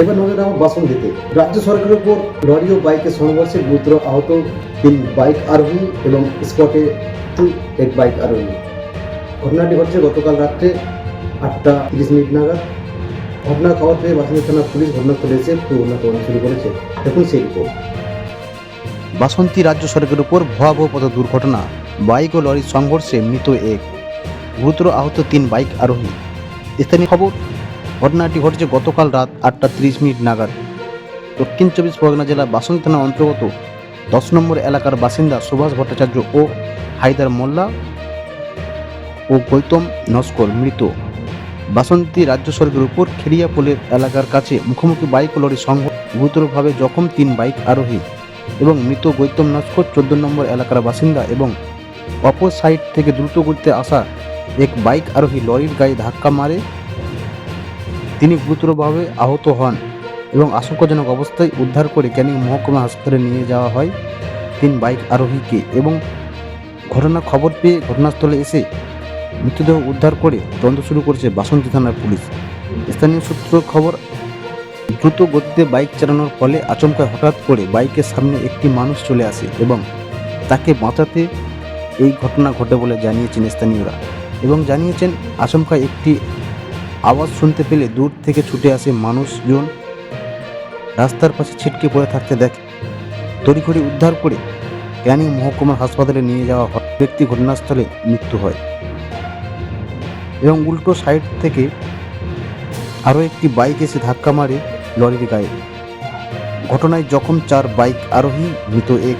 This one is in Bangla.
এবার নজর আমার বাসন্তীতে রাজ্য সরকারের উপর লরি ও বাইকের সংঘর্ষে গুরুতর আহত তিন বাইক আরোহী এবং স্পটে টু এক বাইক আরোহী। ঘটনাটি ঘটছে গতকাল রাত্রে আটটা তিরিশ মিনিট নাগাদ। ঘটনার খবর পেয়ে বাসন্তী থানা পুলিশ ঘটনাস্থলে এসে পুরোনা তদন্ত শুরু করেছে। দেখুন সেই রিপোর্ট। বাসন্তী রাজ্য সড়কের উপর ভয়াবহ পথ দুর্ঘটনা, বাইক ও লরির সংঘর্ষে মৃত এক গুরুতর আহত তিন বাইক আরোহী। স্থানীয় খবর ঘটনাটি ঘটেছে গতকাল রাত আটটা তিরিশ মিনিট নাগাদ। দক্ষিণ চব্বিশ পরগনা জেলার বাসন্তী থানা অন্তর্গত দশ নম্বর এলাকার বাসিন্দা সুভাষ ভট্টাচার্য ও হায়দার মোল্লা ও গৌতম নস্কর মৃত। বাসন্তী রাজ্য সড়কের উপর খেরিয়া পোলের এলাকার কাছে মুখোমুখি বাইক ও লরির সংঘর্ষ গুরুতরভাবে জখম তিন বাইক আরোহী এবং মৃত গৌতম নস্কর চোদ্দ নম্বর এলাকার বাসিন্দা এবং অপর সাইড থেকে দ্রুত গতিতে আসা এক বাইক আরোহী লরির গায়ে ধাক্কা মারে তিনি গুরুতরভাবে আহত হন এবং আশঙ্কাজনক অবস্থায় উদ্ধার করে ক্যানিং মহকুমা হাসপাতালে নিয়ে যাওয়া হয় তিন বাইক আরোহীকে এবং ঘটনার খবর পেয়ে ঘটনাস্থলে এসে মৃতদেহ উদ্ধার করে তদন্ত শুরু করেছে বাসন্তী থানার পুলিশ। স্থানীয় সূত্র খবর, দ্রুত গতিতে বাইক চালানোর ফলে আচমকায় হঠাৎ করে বাইকের সামনে একটি মানুষ চলে আসে এবং তাকে বাঁচাতে এই ঘটনা ঘটে বলে জানিয়েছেন স্থানীয়রা এবং জানিয়েছেন আচমকায় একটি আওয়াজ শুনতে পেলে দূর থেকে ছুটে আসে মানুষজন। রাস্তার পাশে ছিটকে পড়ে থাকতে দেখে। তড়িঘড়ি উদ্ধার করে ক্যানিং মহকুমার হাসপাতালে নিয়ে যাওয়া হয়। ব্যক্তি ঘটনাস্থলে মৃত্যু হয়। এবং উল্টো সাইড থেকে আরও একটি বাইক এসে ধাক্কা মারে লরির গায়ে। ঘটনায় জখম চার বাইক আরোহী, মৃত এক